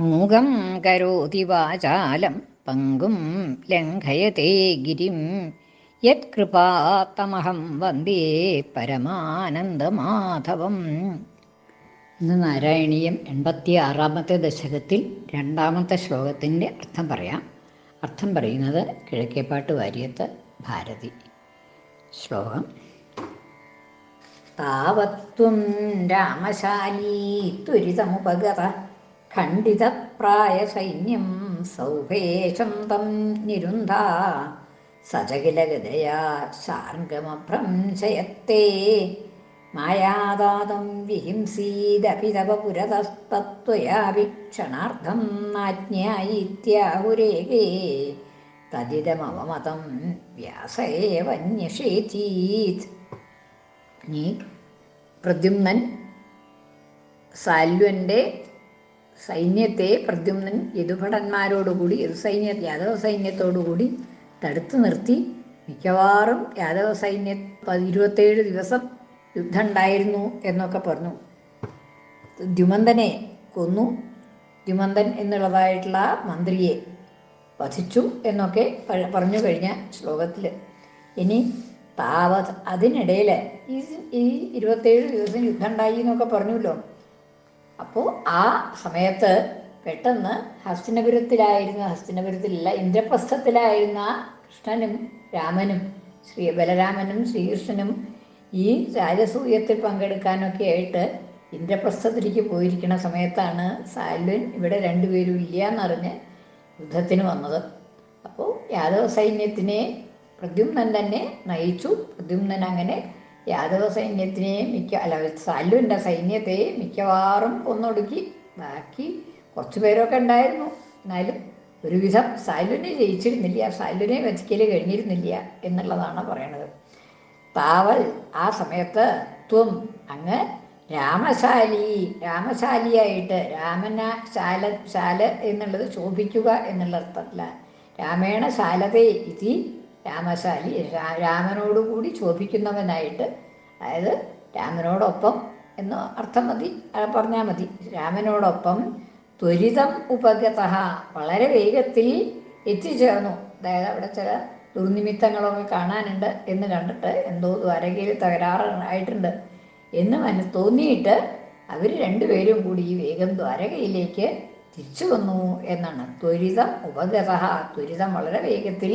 മൂകം കരോതി വാചാലം പങ്കും ലംഘയത്തെ ഗിരിം. യത്കൃപാത്തമഹം വന്ദേ പരമാനന്ദമാധവം. ഇന്ന് നാരായണീയം എൺപത്തി ആറാമത്തെ ദശകത്തിൽ രണ്ടാമത്തെ ശ്ലോകത്തിന്റെ അർത്ഥം പറയാം. അർത്ഥം പറയുന്നത് കിഴക്കേപ്പാട്ട് വാര്യത്ത് ഭാരതി. ശ്ലോകം. താവത്വം രാമശാലീ ത്വരിതമുപഗത ഖണ്ഡിതപ്രായ സൈന്യം സൗഭേശം തം നിരുന്ധ സചകിലഗതയാ ശാർഗമഭ്രംശയത്തെ. മായാദാതം വിഹിംസീദപി തവ പുരതസ്തത്വയാ വീക്ഷണാർത്ഥം നാജ്ഞായിത്യാഹുരേകേ. തദിതമവമതം വ്യാസേവന്യഷേതീത് നീ പ്രദ്യുമ്നൻ സാല്വന്റെ സൈന്യത്തെ പ്രദ്യുമ്നൻ യദുഭടന്മാരോടുകൂടി യദുസൈന്യ യാദവ സൈന്യത്തോടുകൂടി തടുത്തു നിർത്തി. മിക്കവാറും യാദവ സൈന്യ ഇരുപത്തേഴ് ദിവസം യുദ്ധം ഉണ്ടായിരുന്നു എന്നൊക്കെ പറഞ്ഞു. ദ്യുമന്തനെ കൊന്നു. ദ്യുമന്തൻ എന്നുള്ളതായിട്ടുള്ള മന്ത്രിയെ വധിച്ചു എന്നൊക്കെ പറഞ്ഞു കഴിഞ്ഞ ശ്ലോകത്തിൽ ഇനി താവത് അതിനിടയിൽ ഈ ഈ ഇരുപത്തേഴ് ദിവസം യുദ്ധം ഉണ്ടായി എന്നൊക്കെ പറഞ്ഞല്ലോ അപ്പോൾ ആ സമയത്ത് പെട്ടെന്ന് ഹസ്തിനപുരത്തിലായിരുന്ന ഹസ്തിനപുരത്തിലല്ല ഇന്ദ്രപ്രസ്ഥത്തിലായിരുന്ന കൃഷ്ണനും രാമനും ശ്രീ ബലരാമനും ശ്രീകൃഷ്ണനും ഈ രാജസൂയത്തിൽ പങ്കെടുക്കാനൊക്കെ ആയിട്ട് ഇന്ദ്രപ്രസ്ഥത്തിലേക്ക് പോയിരിക്കുന്ന സമയത്താണ് സാൽവൻ ഇവിടെ രണ്ടുപേരും ഇല്ല എന്നറിഞ്ഞ് യുദ്ധത്തിന് വന്നത്. അപ്പോൾ യാദവ സൈന്യത്തിനെ പ്രദ്യുമ്നൻ തന്നെ നയിച്ചു. പ്രദ്യുമ്നൻ അങ്ങനെ യാദവ സൈന്യത്തിനെയും മിക്ക അല്ല സല്ലുവിന്റെ സൈന്യത്തെയും മിക്കവാറും കൊന്നൊടുക്കി ബാക്കി കുറച്ച് പേരൊക്കെ ഉണ്ടായിരുന്നു. എന്നാലും ഒരുവിധം സൈലുനെ ജയിച്ചിരുന്നില്ല സൈലുനെ വധിക്കൽ കഴിഞ്ഞിരുന്നില്ല എന്നുള്ളതാണ് പറയണത്. താവൽ ആ സമയത്ത് ത്വം അങ്ങ് രാമശാലി രാമശാലിയായിട്ട് രാമന ശാല ശാല എന്നുള്ളത് ശോഭിക്കുക എന്നുള്ള അർത്ഥത്തിലാണ്. രാമേണ ശാലതേ ഇതി രാമശാലി രാമനോടുകൂടി ശോഭിക്കുന്നവനായിട്ട് അതായത് രാമനോടൊപ്പം എന്ന് അർത്ഥം മതി പറഞ്ഞാൽ മതി. രാമനോടൊപ്പം ത്വരിതം ഉപഗത വളരെ വേഗത്തിൽ എത്തിച്ചേർന്നു. അതായത് അവിടെ ചില ദുർനിമിത്തങ്ങളൊക്കെ കാണാനുണ്ട് എന്ന് കണ്ടിട്ട് എന്തോ ദ്വാരകയിൽ തകരാറായിട്ടുണ്ട് എന്ന് മന തോന്നിയിട്ട് അവർ രണ്ടുപേരും കൂടി ഈ വേഗം ദ്വാരകയിലേക്ക് തിരിച്ചു വന്നു എന്നാണ്. ത്വരിതം ഉപഗത ത്വരിതം വളരെ വേഗത്തിൽ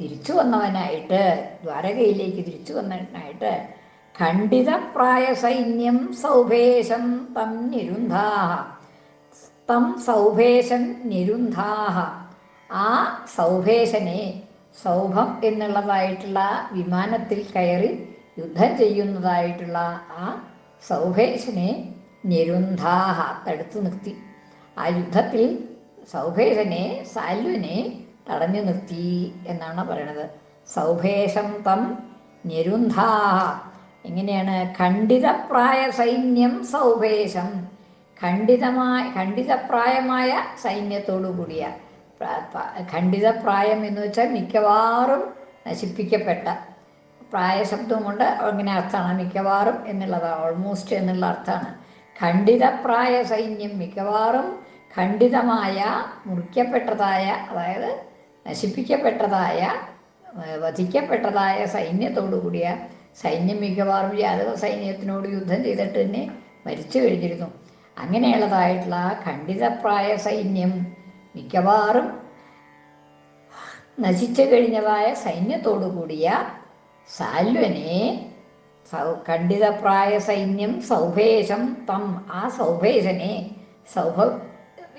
തിരിച്ചു വന്നവനായിട്ട് ദ്വാരകയിലേക്ക് തിരിച്ചു വന്നവനായിട്ട് ഖണ്ഡിതപ്രായ സൈന്യം സൗഭേശം തം നിരുന്ധാഹ. തം സൗഭേശൻ നിരുന്ധാഹ. ആ സൗഭേശനെ സൗഭം എന്നുള്ളതായിട്ടുള്ള വിമാനത്തിൽ കയറി യുദ്ധം ചെയ്യുന്നതായിട്ടുള്ള ആ സൗഭേശനെ നിരുന്ധാഹ തടുത്തു നിർത്തി. ആ യുദ്ധത്തിൽ സൗഭേശനെ സാല്വനെ തടഞ്ഞു നിർത്തി എന്നാണ് പറയണത്. സൗഭേഷം തം ഞെരുന്ധാഹ എങ്ങനെയാണ് ഖണ്ഡിതപ്രായ സൈന്യം സൗഭേഷം. ഖണ്ഡിതമായ ഖണ്ഡിതപ്രായമായ സൈന്യത്തോടു കൂടിയ ഖണ്ഡിതപ്രായം എന്ന് വെച്ചാൽ മിക്കവാറും നശിപ്പിക്കപ്പെട്ട പ്രായശബ്ദം കൊണ്ട് അങ്ങനെ അർത്ഥമാണ് മിക്കവാറും എന്നുള്ളതാണ് ഓൾമോസ്റ്റ് എന്നുള്ള അർത്ഥമാണ്. ഖണ്ഡിതപ്രായ സൈന്യം മിക്കവാറും ഖണ്ഡിതമായ മുറിക്കപ്പെട്ടതായ അതായത് നശിപ്പിക്കപ്പെട്ടതായ വധിക്കപ്പെട്ടതായ സൈന്യത്തോടു കൂടിയ സൈന്യം മിക്കവാറും യാദവ സൈന്യത്തിനോട് യുദ്ധം ചെയ്തിട്ട് തന്നെ മരിച്ചു കഴിഞ്ഞിരുന്നു. അങ്ങനെയുള്ളതായിട്ടുള്ള ഖണ്ഡിതപ്രായ സൈന്യം മിക്കവാറും നശിച്ചു കഴിഞ്ഞതായ സൈന്യത്തോടു കൂടിയ സാൽവനെ സൗ ഖണ്ഡിതപ്രായ സൈന്യം സൗഭേശം തം ആ സൗഭേശനെ സൗഭ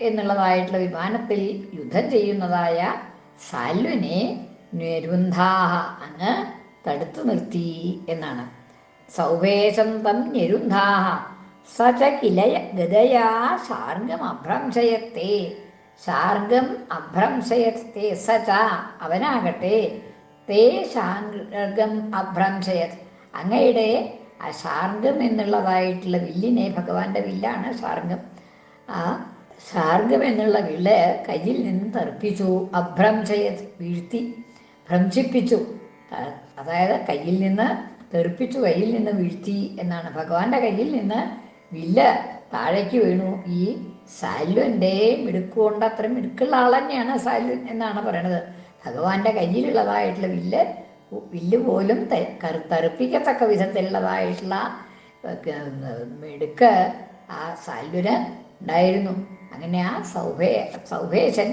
എന്നുള്ളതായിട്ടുള്ള വിമാനത്തിൽ യുദ്ധം ചെയ്യുന്നതായ സാൽവനെ ഞെരുന്ധാഹ അങ്ങ് തടുത്തു നിർത്തി എന്നാണ്. സൗവേശം തം ഞെരുന്ധാഹ സച കില ഗതയാ ശാർഗം അഭ്രംശയത്തെ. ശാർഗം അഭ്രംശയത്തെ സച അവനാകട്ടെ. തേ ശാർഗം അഭ്രംശയത്. അങ്ങയുടെ ആ ശാർഗം എന്നുള്ളതായിട്ടുള്ള വില്ലിനെ ഭഗവാന്റെ വില്ലാണ് ശാർഗം. ആ ശാർഗം എന്നുള്ള വിള കയ്യിൽ നിന്ന് തർപ്പിച്ചു അഭ്രംശയത് വീഴ്ത്തി ഭ്രംശിപ്പിച്ചു. അതായത് കയ്യിൽ നിന്ന് തെറിപ്പിച്ചു കയ്യിൽ നിന്ന് വീഴ്ത്തി എന്നാണ്. ഭഗവാന്റെ കയ്യിൽ നിന്ന് വില്ല താഴേക്ക് വീണു. ഈ സാല്വന്റെ മിടുക്കുകൊണ്ട് അത്ര മിടുക്കുള്ള ആൾ തന്നെയാണ് സാല്വൻ എന്നാണ് പറയണത്. ഭഗവാന്റെ കയ്യിലുള്ളതായിട്ടുള്ള വില്ല് വില്ല് പോലും തറുപ്പിക്കത്തക്ക വിധത്തിലുള്ളതായിട്ടുള്ള മിടുക്ക് ആ സാല്വന് ഉണ്ടായിരുന്നു. അങ്ങനെ ആ സൗഭേ സൗഭേശൻ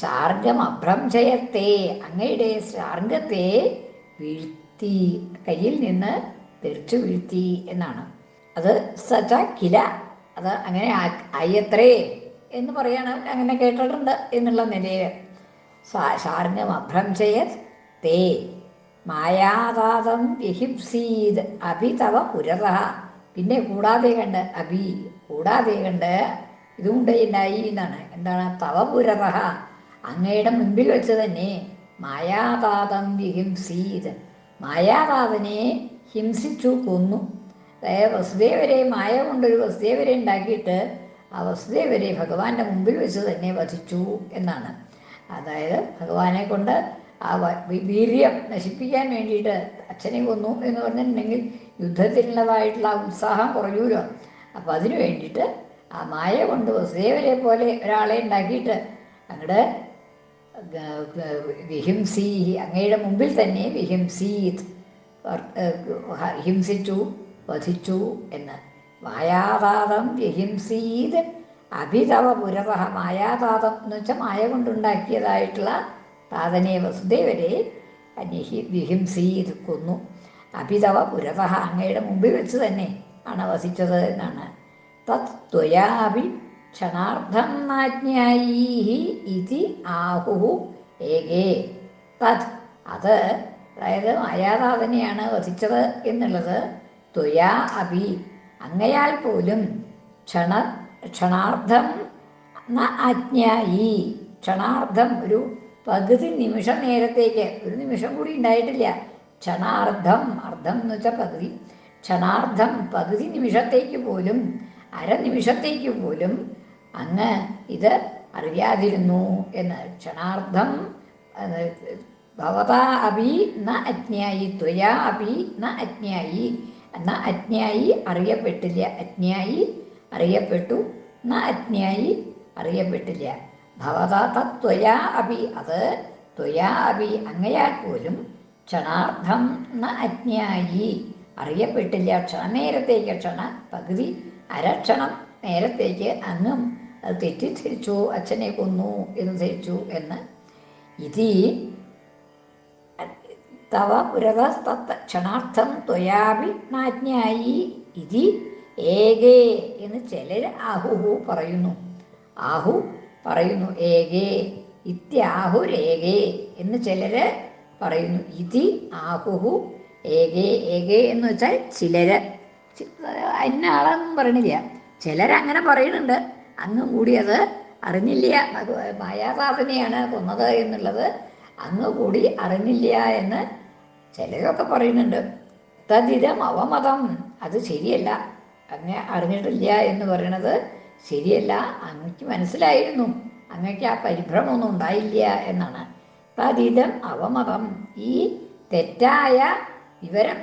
ശാർഗം അഭ്രംശയത്തെ അങ്ങയുടെ ശാർഗത്തെ വീഴ്ത്തി കയ്യിൽ നിന്ന് തെറിച്ചു വീഴ്ത്തി എന്നാണ്. അത് സച്ച കില അത് അങ്ങനെ അയ്യത്രേ എന്ന് പറയാണ് അങ്ങനെ കേട്ടിട്ടുണ്ട് എന്നുള്ള നിലയിൽ. ശാർഗം അഭ്രംശയ തേ മായാതാതം വിഹിംസീത് അഭി തവ പുരത പിന്നെ കൂടാതെ കണ്ട് അഭി കൂടാതെ കണ്ട് ഇതും ഉണ്ടായി എന്നാണ്. എന്താണ്? തവ പുരത അങ്ങയുടെ മുൻപിൽ വെച്ച് തന്നെ മായാതാതം വിഹിംസീത്. മായാതാതനെ ഹിംസിച്ചു കൊന്നു. അതായത് വസുദേവരെ മായ കൊണ്ടൊരു വസുദേവരെ ഉണ്ടാക്കിയിട്ട് ആ വസുദേവരെ ഭഗവാന്റെ മുമ്പിൽ വെച്ച് തന്നെ വധിച്ചു എന്നാണ്. അതായത് ഭഗവാനെ കൊണ്ട് ആ വീര്യം നശിപ്പിക്കാൻ വേണ്ടിയിട്ട് അച്ഛനെ കൊന്നു എന്ന് പറഞ്ഞിട്ടുണ്ടെങ്കിൽ യുദ്ധത്തിനുള്ളതായിട്ടുള്ള ഉത്സാഹം കുറയൂലോ അപ്പം അതിനു വേണ്ടിയിട്ട് ആ മായ കൊണ്ട് വസുദേവരെ പോലെ ഒരാളെ ഉണ്ടാക്കിയിട്ട് അങ്ങടെ വിഹിംസി അങ്ങയുടെ മുമ്പിൽ തന്നെ വിഹിംസീത് ഹിംസിച്ചു വധിച്ചു എന്ന്. മായാതാതം വിഹിംസീത് അഭിതവ പുരത മായാതാതം എന്ന് വെച്ചാൽ മായ കൊണ്ടുണ്ടാക്കിയതായിട്ടുള്ള താതനെ വസുദേവരെ അന്യഹി വിഹിംസീത് കൊന്നു. അഭിതവ പുരത അങ്ങയുടെ മുമ്പിൽ വെച്ച് തന്നെ ആണ് വസിച്ചത് എന്നാണ്. തത് ത്വയാപി ക്ഷണാർത്ഥം നാജ്ഞായീ ഇതി ആഹുഹു ഏകേ. തത്. അത് അതായത് മായാതാതനെയാണ് വധിച്ചത് എന്നുള്ളത് ത്വയാ അഭി. അങ്ങയാൽ പോലും ക്ഷണ ക്ഷണാർത്ഥം ന ആജ്ഞായി. ക്ഷണാർത്ഥം ഒരു പകുതി നിമിഷം നേരത്തേക്ക് ഒരു നിമിഷം കൂടി ഉണ്ടായിട്ടില്ല. ക്ഷണാർത്ഥം അർത്ഥം എന്ന് വെച്ചാൽ പകുതി. ക്ഷണാർത്ഥം പകുതി നിമിഷത്തേക്ക് പോലും അരനിമിഷത്തേക്ക് പോലും അങ്ങ് ഇത് അറിയാതിരുന്നു എന്ന് ക്ഷണാർത്ഥം ഭവതാ അപി ന അജ്ഞായി ത്വയാ അപി ന അജ്ഞായി എന്ന അജ്ഞായി അറിയപ്പെട്ടില്ല അജ്ഞായി അറിയപ്പെട്ടു ന അജ്ഞായി അറിയപ്പെട്ടില്ല. ഭവതാ തത്വയാ അപി അത് ത്വയാ അപി അങ്ങയാൽ പോലും ക്ഷണാർത്ഥം ന അജ്ഞായി അറിയപ്പെട്ടില്ല. ക്ഷണനേരത്തേക്ക് ക്ഷണ പകുതി അരക്ഷണം. നേരത്തേക്ക് അങ്ങും തെറ്റിദ്ധരിച്ചു. അച്ഛനെ കൊന്നു എന്ന് ധരിച്ചു എന്ന്. ഇതി തവ പുരതസ്തത്ത ക്ഷണാർത്ഥം ത്വയാപി നാജ്ഞായി ഇതി ഏകേ എന്ന് ചിലർ ആഹുഹു പറയുന്നു. ആഹു പറയുന്നു ഏകേ. ഇത്യാഹുരേകേ എന്ന് ചിലർ പറയുന്നു. ഇതി ആഹുഹു ഏകേ. ഏകേ എന്ന് വെച്ചാൽ ചിലര്. അന്ന ആളെന്നും പറയണില്ല. ചിലരങ്ങനെ പറയുന്നുണ്ട്. അങ്ങ് കൂടി അത് അറിഞ്ഞില്ല. മായാസാധനയാണ് കൊന്നത് എന്നുള്ളത് അങ്ങ് കൂടി അറിഞ്ഞില്ല എന്ന് ചിലരൊക്കെ പറയുന്നുണ്ട്. തദ്ധിതം അവമതം. അത് ശരിയല്ല. അങ്ങ് അറിഞ്ഞിട്ടില്ല എന്ന് പറയണത് ശരിയല്ല. അങ്ങക്ക് മനസ്സിലായിരുന്നു. അങ്ങക്ക് ആ പരിഭ്രമൊന്നും ഉണ്ടായില്ല എന്നാണ്. തദ്ധിതം അവമതം. ഈ തെറ്റായ വിവരം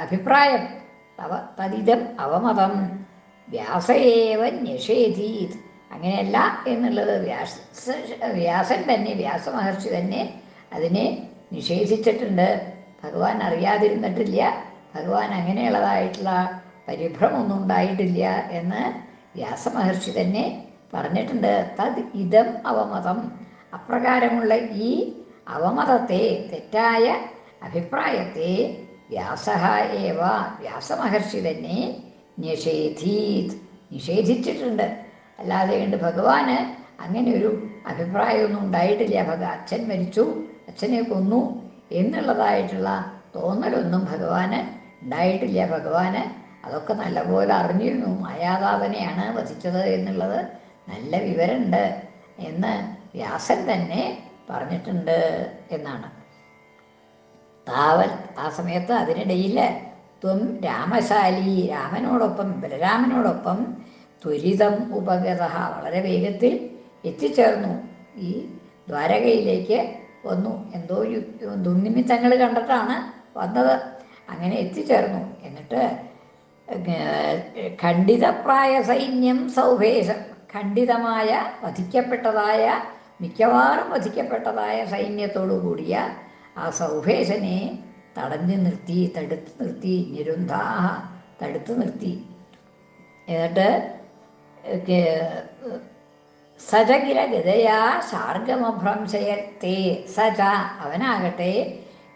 അഭിപ്രായം അവ തദിതം അവമതം. വ്യാസയേവ നിഷേധീത് അങ്ങനെയല്ല എന്നുള്ളത് വ്യാസ വ്യാസൻ തന്നെ വ്യാസമഹർഷി തന്നെ അതിനെ നിഷേധിച്ചിട്ടുണ്ട്. ഭഗവാൻ അറിയാതിരുന്നിട്ടില്ല. ഭഗവാൻ അങ്ങനെയുള്ളതായിട്ടുള്ള പരിഭ്രമൊന്നും ഉണ്ടായിട്ടില്ല എന്ന് വ്യാസമഹർഷി തന്നെ പറഞ്ഞിട്ടുണ്ട്. തത് ഇതം അവമതം. അപ്രകാരമുള്ള ഈ അവമതത്തെ തെറ്റായ അഭിപ്രായത്തെ വ്യാസ ഏവ. വ്യാസമഹർഷി തന്നെ നിഷേധീത്. നിഷേധിച്ചിട്ടുണ്ട്. അല്ലാതെ കണ്ട് ഭഗവാന് അങ്ങനെ ഒരു അഭിപ്രായമൊന്നും ഉണ്ടായിട്ടില്ല. ഭഗ അച്ഛൻ മരിച്ചു. അച്ഛനെ കൊന്നു എന്നുള്ളതായിട്ടുള്ള തോന്നലൊന്നും ഭഗവാന് ഉണ്ടായിട്ടില്ല. ഭഗവാന് അതൊക്കെ നല്ലപോലെ അറിഞ്ഞിരുന്നു. മായാതാപനെയാണ് വധിച്ചത് എന്നുള്ളത് നല്ല വിവരമുണ്ട് എന്ന് വ്യാസൻ തന്നെ പറഞ്ഞിട്ടുണ്ട് എന്നാണ്. താവൽ ആ സമയത്ത് അതിനിടയിൽ ത്വം രാമശാലി രാമനോടൊപ്പം ബലരാമനോടൊപ്പം ത്വരിതം ഉപഗത വളരെ വേഗത്തിൽ എത്തിച്ചേർന്നു. ഈ ദ്വാരകയിലേക്ക് വന്നു. എന്തോ ദുർനിമിത്തങ്ങൾ കണ്ടിട്ടാണ് വന്നത്. അങ്ങനെ എത്തിച്ചേർന്നു. എന്നിട്ട് ഖണ്ഡിതപ്രായ സൈന്യം സൗഭേഷം ഖണ്ഡിതമായ വധിക്കപ്പെട്ടതായ മിക്കവാറും വധിക്കപ്പെട്ടതായ സൈന്യത്തോടു കൂടിയ ആ സൗഭേഷനെ തടഞ്ഞു നിർത്തി തടുത്ത് നിർത്തി നിരുന്ധാഹ തടുത്തു നിർത്തി. എന്നിട്ട് സജകില ഗതയാ ശാർഗമഭ്രംശയത്തെ സജ അവനാകട്ടെ.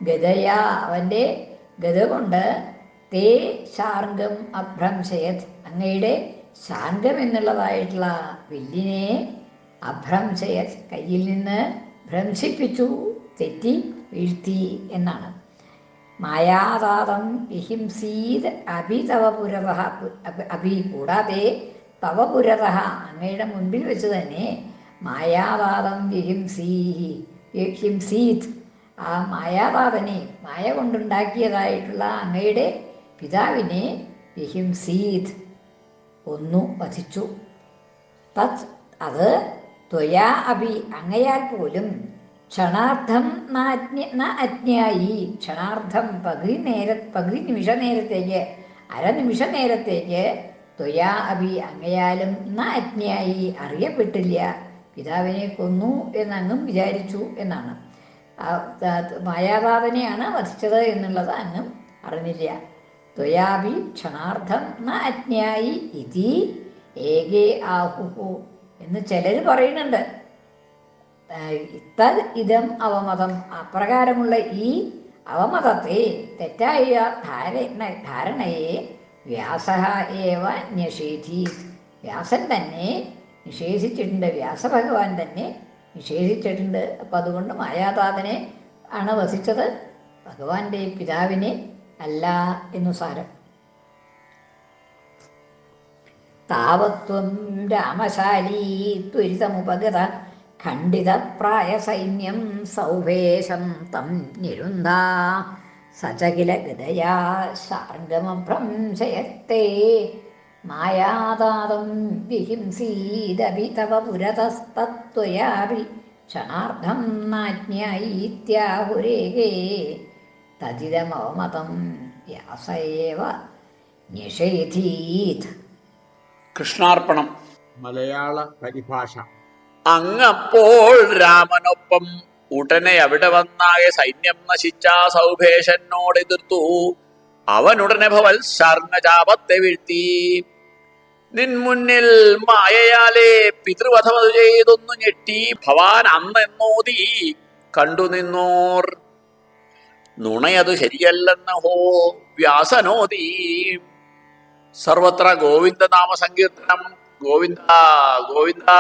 ഗതയാ അവന്റെ ഗത കൊണ്ട് തേ ശാർഗം അഭ്രംശയത്. അങ്ങയുടെ ശാർഗം എന്നുള്ളതായിട്ടുള്ള വില്ലിനെ അഭ്രംശയത്. കയ്യിൽ നിന്ന് ഭ്രംശിപ്പിച്ചു തെറ്റി വീഴ്ത്തി എന്നാണ്. മായാതാതം വിഹിംസീത് അഭി തവ അഭി കൂടാതെ തവ പുരത അങ്ങയുടെ മുൻപിൽ വെച്ച് തന്നെ മായാതാതം വിഹിംസീ ഹിംസീത് ആ മായാതാതനെ മായ കൊണ്ടുണ്ടാക്കിയതായിട്ടുള്ള അങ്ങയുടെ പിതാവിനെ വിഹിംസീത് ഒന്നു വധിച്ചു. തത് ത്വയാ അഭി അങ്ങയാൽ പോലും ക്ഷണാർത്ഥം അജ്ഞായി. ക്ഷണാർത്ഥം പകുതി നേര പകുതി നിമിഷ നേരത്തേക്ക്. അരനിമിഷ നേരത്തേക്ക്. ത്വയാ അഭി അങ്ങയാലും ന അജ്ഞായി. അറിയപ്പെട്ടില്ല. പിതാവിനെ കൊന്നു എന്നങ്ങും വിചാരിച്ചു എന്നാണ്. മായാഭാവനെയാണ് വധിച്ചത് എന്നുള്ളത് അങ്ങും അറിഞ്ഞില്ല. ത്വയാഭി ക്ഷണാർത്ഥം ന അജ്ഞായി ഇതി ഏകേ ആഹുഹു എന്ന് ചിലർ പറയുന്നുണ്ട്. ഇത്തത് ഇതം അവമതം. അപ്രകാരമുള്ള ഈ അവമതത്തെ തെറ്റായ ധാരണ ധാരണയെ വ്യാസ ഏവ നിഷേധി. വ്യാസൻ തന്നെ നിഷേധിച്ചിട്ടുണ്ട് വ്യാസഭഗവാൻ തന്നെ നിഷേധിച്ചിട്ടുണ്ട്. അപ്പം അതുകൊണ്ട് മായാതാതനെ ആണ് വസിച്ചത് ഭഗവാന്റെ പിതാവിനെ അല്ല എന്നു സാരം. താവത്വം രാമശാലീ ത്വരിതമുപഗത ഖണ്ഡിതപ്രായ സൗവേശം തം നിരുന്ത സചകില ഗതയാ ശാർഗമഭ്രംശയത്തെ. മായാതാതം വിഹിംസീദപി തവ പുരതസ്തത്വയാപി ക്ഷണാർദ്ധം നാജ്ഞായീത്യാഹുരേകേ. തദിതമവമതം വ്യാസയേവ നിഷേധീത്. കൃഷ്ണാർപ്പണം. മലയാള പരിഭാഷ. അങ്ങപ്പോൾ രാമനൊപ്പം ഉടനെ അവിടെ വന്നായ സൈന്യം നശിച്ച സൗഭേഷനോട് എതിർത്തു. അവനുടനെ ഭവൽ ശർണജാപത്തെ വീഴ്ത്തി. നിൻ മുന്നിൽ മായയാലെ പിതൃവധമതു ചെയ്തൊന്നു ഞെട്ടി. ഭവാൻ അന്നെന്നോതി കണ്ടു നിന്നോർ. നുണയതു ശരിയല്ലെന്ന ഹോ വ്യാസനോതി. സർവത്ര ഗോവിന്ദനാമ സങ്കീർത്തനം. ഗോവിന്ദ ഗോവിന്ദ.